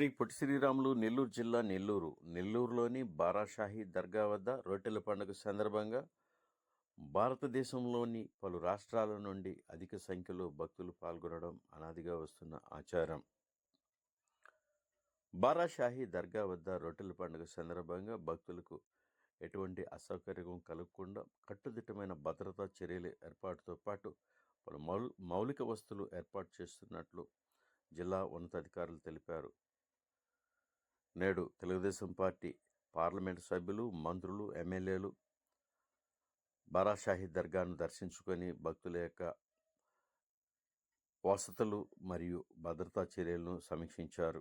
శ్రీ పొట్టి శ్రీరాములు నెల్లూరు జిల్లా నెల్లూరు. నెల్లూరులోని బారాషాహి దర్గా వద్ద రొట్టెల పండుగ సందర్భంగా భారతదేశంలోని పలు రాష్ట్రాల నుండి అధిక సంఖ్యలో భక్తులు పాల్గొనడం అనాదిగా వస్తున్న ఆచారం. బారాషాహి దర్గా వద్ద రొట్టెల పండుగ సందర్భంగా భక్తులకు ఎటువంటి అసౌకర్యం కలగకుండా కట్టుదిట్టమైన భద్రతా చర్యల ఏర్పాటుతో పాటు పలు మౌల్ మౌలిక వస్తువులు ఏర్పాటు చేస్తున్నట్లు జిల్లా ఉన్నతాధికారులు తెలిపారు. నేడు తెలుగుదేశం పార్టీ పార్లమెంటు సభ్యులు మంత్రులు ఎమ్మెల్యేలు బారాషాహి దర్గాను దర్శించుకొని భక్తుల యొక్క వసతులు మరియు భద్రతా చర్యలను సమీక్షించారు.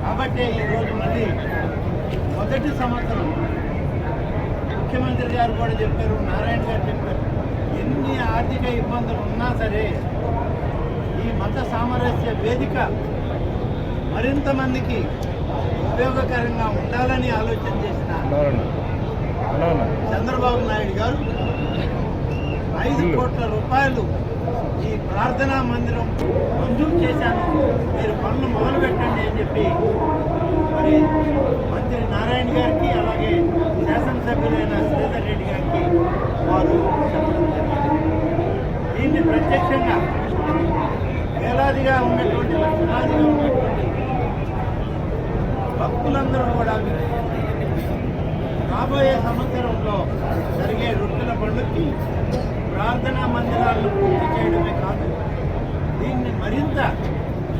కాబట్టి ఈరోజు మళ్ళీ మొదటి సంవత్సరం ముఖ్యమంత్రి గారు కూడా చెప్పారు నారాయణ గారు చెప్పారు ఎన్ని ఆర్థిక ఇబ్బందులు ఉన్నా సరే ఈ మత సామరస్య వేదిక మరింత మందికి ఉపయోగకరంగా ఉండాలని ఆలోచన చేసిన చంద్రబాబు నాయుడు గారు ఐదు కోట్ల రూపాయలు ఈ ప్రార్థనా మందిరం మంజూరు చేశాను. మీరు పనులు మొదలు పెట్టండి అని చెప్పి మరి మంత్రి నారాయణ గారికి అలాగే శాసనసభ్యులైన శ్రీధర్ రెడ్డి గారికి వారు చెప్పడం దీన్ని ప్రత్యక్షంగా వేలాదిగా ఉన్నటువంటి లక్షలాదిగా ఉన్నటువంటి భక్తులందరూ కూడా రాబోయే సంవత్సరంలో జరిగే రొట్టెల పండుగకి ప్రార్థనా మందిరాలను పూర్తి చేయడమే కాదు దీన్ని మరింత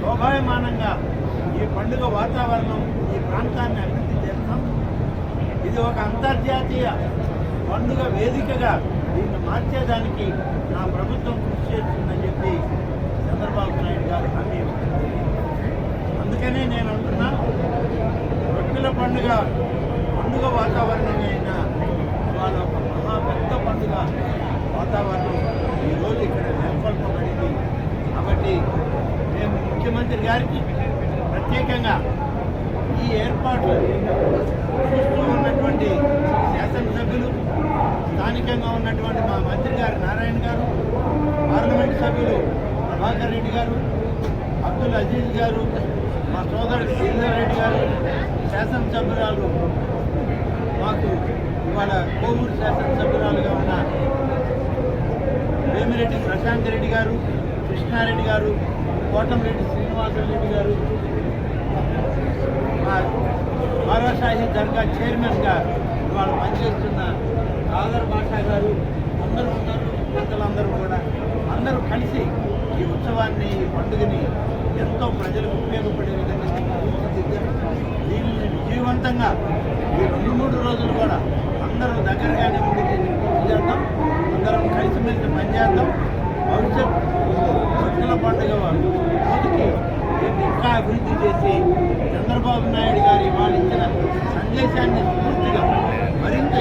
శోభాయమానంగా ఈ పండుగ వాతావరణం ఈ ప్రాంతాన్ని అభివృద్ధి చేస్తాం. ఇది ఒక అంతర్జాతీయ పండుగ వేదికగా దీన్ని మార్చేదానికి నా ప్రభుత్వం కృషి చేస్తుందని చెప్పి చంద్రబాబు నాయుడు గారు హామీ అందుకనే నేను పండుగ పండుగ వాతావరణమే అయినా వాళ్ళ ఒక మహా పెద్ద పండుగ వాతావరణం. ఈరోజు ఇక్కడ నెలకొల్పబడింది కాబట్టి మేము ముఖ్యమంత్రి గారికి ప్రత్యేకంగా ఈ ఏర్పాట్లు చూస్తూ ఉన్నటువంటి శాసనసభ్యులు స్థానికంగా ఉన్నటువంటి మా మంత్రి గారు నారాయణ గారు పార్లమెంట్ సభ్యులు ప్రభాకర్ రెడ్డి గారు సోదరుడు అజీజ్ గారు మా సోదరుడు శ్రీధర్ రెడ్డి గారు శాసనసభ్యురాలు మాకు ఇవాళ కోవూరు శాసనసభ్యురాలుగా ఉన్న వేమిరెడ్డి ప్రశాంత్ రెడ్డి గారు కృష్ణారెడ్డి గారు కోటంరెడ్డి శ్రీనివాసరెడ్డి గారు మా బారాషాహి దర్గా చైర్మన్గా ఇవాళ పనిచేస్తున్న కాదర్ బాషా గారు అందరూ ఉన్నారు పెద్దలందరూ కూడా అందరూ కలిసి ఈ ఉత్సవాన్ని ఈ పండుగని ఎంతో ప్రజలకు ఉపయోగపడే విధంగా దీన్ని విజయవంతంగా ఈ రెండు మూడు రోజులు కూడా అందరూ దగ్గరగానే ఉండి దీన్ని పూర్తి చేద్దాం. అందరం కలిసిమెలిసి పనిచేద్దాం భవిష్యత్ భక్తుల పండుగ రోజుకి దీన్ని ఇంకా అభివృద్ధి చేసి చంద్రబాబు నాయుడు గారి వాళ్ళు ఇచ్చిన సందేశాన్ని పూర్తిగా మరింత